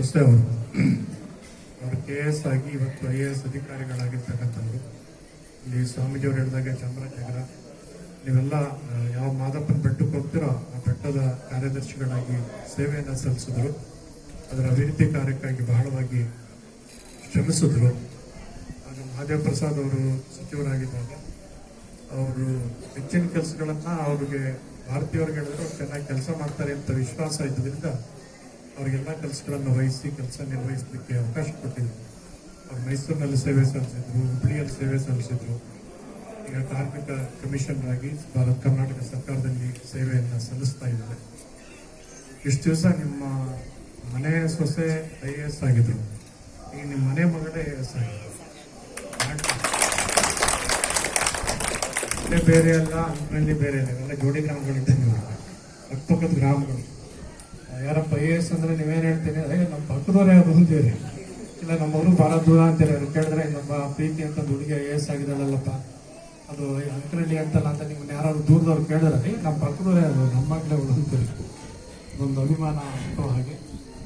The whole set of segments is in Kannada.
ಸೊಸೆ ಅವರು ಅವರು ಕೆ ಎಸ್ ಆಗಿ ಇವತ್ತು ಐ ಎ ಎಸ್ ಅಧಿಕಾರಿಗಳಾಗಿರ್ತಕ್ಕಂಥವ್ರು. ಇಲ್ಲಿ ಸ್ವಾಮೀಜಿಯವರು ಹೇಳಿದಾಗ ಚಾಮರಾಜನಗರ ನೀವೆಲ್ಲ ಯಾವ ಮಾದಪ್ಪನ ಬೆಟ್ಟಕ್ಕೆ ಹೋಗ್ತೀರೋ ಆ ಬೆಟ್ಟದ ಕಾರ್ಯದರ್ಶಿಗಳಾಗಿ ಸೇವೆಯನ್ನು ಸಲ್ಲಿಸಿದ್ರು. ಅದರ ಅಭಿವೃದ್ಧಿ ಕಾರ್ಯಕ್ಕಾಗಿ ಬಹಳವಾಗಿ ಶ್ರಮಿಸಿದ್ರು. ಆಗ ಮಹಾದೇವ್ ಪ್ರಸಾದ್ ಅವರು ಸಚಿವರಾಗಿದ್ದಾಗ ಅವರು ಹೆಚ್ಚಿನ ಕೆಲಸಗಳನ್ನು ಅವ್ರಿಗೆ ಭಾರತೀಯವ್ರಿಗೆ ಹೇಳಿದ್ರು, ಚೆನ್ನಾಗಿ ಕೆಲಸ ಮಾಡ್ತಾರೆ ಅಂತ ವಿಶ್ವಾಸ ಇದ್ದರಿಂದ ಅವ್ರಿಗೆಲ್ಲ ಕೆಲಸಗಳನ್ನು ವಹಿಸಿ, ಕೆಲಸ ನಿರ್ವಹಿಸಲಿಕ್ಕೆ ಅವಕಾಶ ಕೊಟ್ಟಿದ್ರು. ಅವ್ರು ಮೈಸೂರಿನಲ್ಲಿ ಸೇವೆ ಸಲ್ಲಿಸಿದ್ರು ಹುಬ್ಬಳ್ಳಿಯಲ್ಲಿ ಸೇವೆ ಸಲ್ಲಿಸಿದ್ರು. ಈಗ ಕಾರ್ಮಿಕ ಕಮಿಷನರ್ ಆಗಿ ಭಾರತ ಕರ್ನಾಟಕ ಸರ್ಕಾರದಲ್ಲಿ ಸೇವೆಯನ್ನು ಸಲ್ಲಿಸ್ತಾ ಇದ್ದಾರೆ. ಇಷ್ಟು ದಿವಸ ನಿಮ್ಮ ಮನೆ ಸೊಸೆ ಐ ಎ ಎಸ್ ಆಗಿದ್ರು. ಈಗ ನಿಮ್ಮ ಮನೆ ಮಗಳೇ ಐ ಎ ಎಸ್ ಆಗಿದ್ರು. ಬೇರೆ ಅಲ್ಲ, ಅಂದ್ರಲ್ಲಿ ಬೇರೆ ಅಲ್ಲ ಜೋಡಿ ಗ್ರಾಮಗಳಿದ್ದ ನೀವು ಅಕ್ಕಪಕ್ಕದ ಗ್ರಾಮಗಳು. ಯಾರಪ್ಪ ಐ ಎ ಎಸ್ ಅಂದ್ರೆ ನೀವೇನ್ ಹೇಳ್ತೀನಿ ಅದೇ ನಮ್ಮ ಪಕ್ಕದವರೇ ಅದು ಅಂತೀರಿ ಇಲ್ಲ ನಮ್ಮವರು ಬಹಳ ದೂರ ಅಂತೀರಿ. ಅವ್ರು ಕೇಳಿದ್ರೆ ನಮ್ಮ ಪ್ರೀತಿ ಅಂತ ಹುಡುಗಿ ಐ ಎ ಎಸ್ ಆಗಿದ್ದಾಳಲ್ಲಪ್ಪ. ಅದು ಅಂಕರಳ್ಳಿ ಅಂತಲ್ಲ ಅಂತ ನಿಮ್ಮನ್ನ ಯಾರಾದ್ರು ದೂರದವ್ರು ಕೇಳಿದ್ರೆ "ಏ, ನಮ್ಮ ಪಕ್ಕದವರೇ ಅದು ನಮ್ಮ ಮಕ್ಕಳೇ ಅದೊಂದು ಒಂದು ಅಭಿಮಾನ ಹುಟ್ಟೋ ಹಾಗೆ.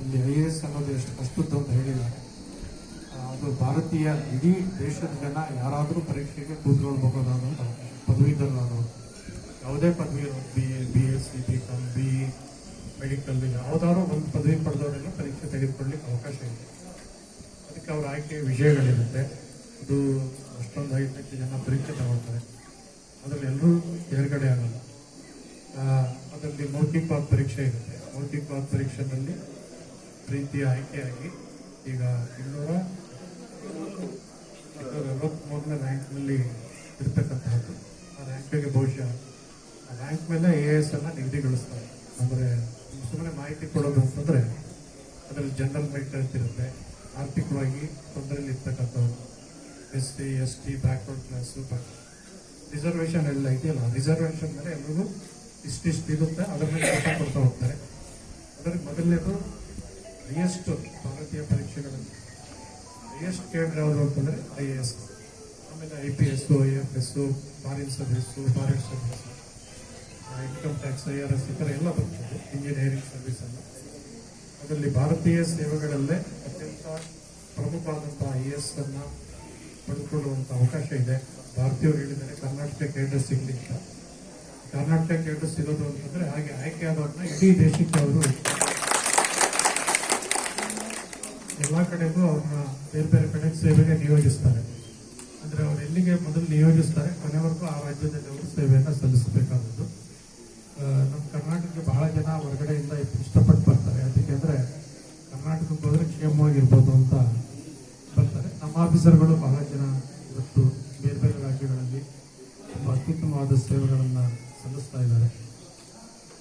ಇಲ್ಲಿ ಐ ಎ ಎಸ್ ಅನ್ನೋದು ಎಷ್ಟು ಕಷ್ಟದ್ದು ಅಂತ ಹೇಳಿದ್ದಾರೆ. ಅದು ಭಾರತೀಯ ಇಡೀ ದೇಶದ ಜನ ಯಾರಾದರೂ ಪರೀಕ್ಷೆಗೆ ಕೂತ್ಕೊಳ್ಬಹುದು ಅನ್ನೋದು ಪದವೀಧರರಾದವರು. ಯಾವುದೇ ಪದವಿ B A B S C B medical ಯಾವ್ದಾದ್ರು ಒಂದು ಪದವಿ ಪಡೆದವರೆಲ್ಲ ಪರೀಕ್ಷೆ ತೆಗೆದುಕೊಳ್ಳಿಕ್ಕೆ ಅವಕಾಶ ಇದೆ. ಅದಕ್ಕೆ ಅವ್ರ ಆಯ್ಕೆ ವಿಷಯಗಳಿರುತ್ತೆ ಅದು ಅಷ್ಟೊಂದು ಐದಕ್ಕೆ ಜನ ಪರೀಕ್ಷೆ ತಗೊಳ್ತಾರೆ. ಅದರಲ್ಲಿ ಎಲ್ಲರೂ ತೇರ್ಗಡೆ ಆಗಲ್ಲ. ಅದರಲ್ಲಿ ಅದರಲ್ಲಿ ಮೌಖಿಕವಾದ ಪರೀಕ್ಷೆ ಇರುತ್ತೆ. ಮೌಖಿಕವಾದ ಪರೀಕ್ಷೆನಲ್ಲಿ ಪ್ರೀತಿಯ ಆಯ್ಕೆಯಾಗಿ ಈಗ ಇನ್ನೂರ ಮೂರನೇ ರ್ಯಾಂಕ್ನಲ್ಲಿ ಇರ್ತಕ್ಕಂತಹದ್ದು. ಆ ರ್ಯಾಂಕಿಗೆ ಬಹುಶಃ ಆ ರ್ಯಾಂಕ್ ಮೇಲೆ ಎ ಎಸ್ ಅನ್ನ ನಿಗದಿಗೊಳಿಸ್ತಾರೆ. ಅಂದರೆ ಸುಮ್ಮನೆ ಮಾಹಿತಿ ಕೊಡೋದು ಅಂತಂದ್ರೆ, ಅದರಲ್ಲಿ ಜನರಲ್ ಅಂತ ಇರುತ್ತೆ ಆರ್ಥಿಕವಾಗಿ ತೊಂದರೆಯಲ್ಲಿ ಇರ್ತಕ್ಕಂಥವ್ರು. S T S T backward class reservation ಎಲ್ಲ ಇದೆಯಲ್ಲ ರಿಸರ್ವೇಶನ್ ಮೇಲೆ ಎಲ್ರಿಗೂ ಇಷ್ಟಿಷ್ಟು ಇರುತ್ತೆ ಅದರ ಮೇಲೆ ಕೆಲಸ ಕೊಡ್ತಾ ಹೋಗ್ತಾರೆ. ಅದರಲ್ಲಿ ಮೊದಲನೇದು ಹೈಯೆಸ್ಟ್ ಭಾರತೀಯ ಪರೀಕ್ಷೆಗಳಲ್ಲಿ ಹೈಯೆಸ್ಟ್ ಕೇಂದ್ರ ಯಾವುದು ಅಂತಂದ್ರೆ ಐ ಎ ಎಸ್ ಆಮೇಲೆ I P S I F S foreign service foreign service income tax I R S ಈ ಥರ ಎಲ್ಲ ಬರ್ತದೆ ಇಂಜಿನಿಯರಿಂಗ್ ಸರ್ವಿಸ್ ಎಲ್ಲ ಅದರಲ್ಲಿ ಭಾರತೀಯ ಸೇವೆಗಳಲ್ಲೇ ಅತ್ಯಂತ ಪ್ರಮುಖವಾದಂತಹ ಐ ಎಸ್ ಅನ್ನ ಪಡೆದುಕೊಳ್ಳುವಂಥ ಅವಕಾಶ ಇದೆ. ಭಾರತೀಯರು ಹೇಳಿದರೆ ಕರ್ನಾಟಕ ಕೇಂದ್ರ ಸಿಗ್ಲಿಕ್ಕೆ ಕರ್ನಾಟಕ ಕೇಂದ್ರ ಸಿಗೋದು ಅಂತಂದ್ರೆ ಹಾಗೆ ಆಯ್ಕೆಯಾದವ್ರನ್ನ ಇಡೀ ದೇಶಕ್ಕೆ ಅವರು ಎಲ್ಲ ಕಡೆಗೂ ಅವ್ರನ್ನ ಬೇರೆ ಬೇರೆ ಕಡೆ ಸೇವೆಗೆ ನಿಯೋಜಿಸ್ತಾರೆ. ಅಂದ್ರೆ ಅವ್ರು ಎಲ್ಲಿಗೆ ಮೊದಲು ನಿಯೋಜಿಸ್ತಾರೆ ಕೊನೆವರೆಗೂ ಆ ರಾಜ್ಯದಲ್ಲಿ ಅವರು ಸೇವೆಯನ್ನು ಸಲ್ಲಿಸಬೇಕಾದದ್ದು ಆ, ನಮ್ಮ ಕರ್ನಾಟಕಕ್ಕೆ ಬಹಳ ಜನ ಹೊರಗಡೆಯಿಂದ ಇಷ್ಟಪಟ್ಟು ಬರ್ತಾರೆ. ಯಾಕೆಂದರೆ ಕರ್ನಾಟಕಕ್ಕೆ ಹೋದ್ರೆ ಕ್ಷೇಮವಾಗಿರ್ಬೋದು ಅಂತ ಬರ್ತಾರೆ. ನಮ್ಮ ಆಫೀಸರ್ಗಳು ಬಹಳ ಜನ ಇವತ್ತು ಬೇರೆ ಬೇರೆ ರಾಜ್ಯಗಳಲ್ಲಿ ತುಂಬ ಅತ್ಯುತ್ತಮವಾದ ಸೇವೆಗಳನ್ನು ಸಲ್ಲಿಸ್ತಾ ಇದ್ದಾರೆ.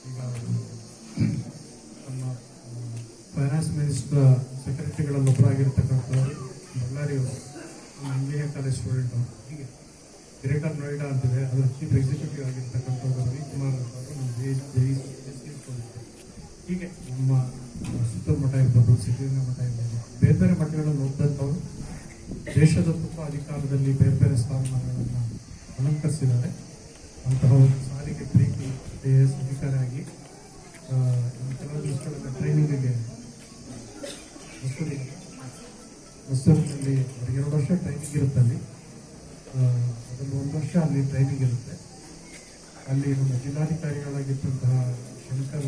ಈಗ ನಮ್ಮ ಫೈನಾನ್ಸ್ ಮಿನಿಸ್ಟರ್ ಸೆಕ್ರೆಟರಿಗಳಲ್ಲಿ ಒಬ್ಬರಾಗಿರ್ತಕ್ಕಂಥವ್ರು ಬಳ್ಳಾರಿಯವರು, ನಮ್ಮ ಇಂಜಿನಿಯರ್ ಕಾಲೇಜ್ ಸ್ಟೂಡೆಂಟ್ ಅವರು. ಹೀಗೆ. ಗ್ರೇಟರ್ ನೋಯ್ಡಾ ಅಂತಿದೆ. ಅದರ ಚೀಫ್ ಎಕ್ಸಿಕ್ಯೂಟಿವ್ ಆಗಿರ್ತಕ್ಕಂಥವ್ರು ರವಿಕುಮಾರ್ ಅಂತವರು ನಮ್ಮ ಜೈ ಜೈ ಹೀಗೆ ನಮ್ಮ ಸುತ್ತೂರು ಮಠ ಇರ್ಬೋದು ಸಿದ್ದಲಿಂಗ ಮಠ ಇರ್ಬೋದು ಬೇರೆ ಬೇರೆ ಮಠಗಳನ್ನು ಹೋಗ್ತಂಥವ್ರು ದೇಶದ ತುಂಬ ಅಧಿಕಾರದಲ್ಲಿ ಬೇರೆ ಬೇರೆ ಸ್ಥಾನಮಾನಗಳನ್ನು ಅಲಂಕರಿಸಿದ್ದಾರೆ. ಅಂತಹ ಒಂದು ಸಾರಿಗೆ ಪ್ರೀತಿ ಐ ಎ ಎಸ್ ಅಧಿಕಾರಿಯಾಗಿ ಆ, ಇನ್ನು ಕೆಲವು ದಿವಸಗಳಲ್ಲಿ ಟ್ರೈನಿಂಗಿಗೆ ಮಸೂರಿನಲ್ಲಿ ಎರಡು ವರ್ಷ ಟ್ರೈನಿಂಗ್ ಇರುತ್ತೆ ಅದರಲ್ಲಿ ಒಂದು ವರ್ಷ ಅಲ್ಲಿ ಟ್ರೈನಿಂಗ್ ಇರುತ್ತೆ. ಅಲ್ಲಿ ನಮ್ಮ ಜಿಲ್ಲಾಧಿಕಾರಿಗಳಾಗಿದ್ದಂತಹ ಶಂಕರ್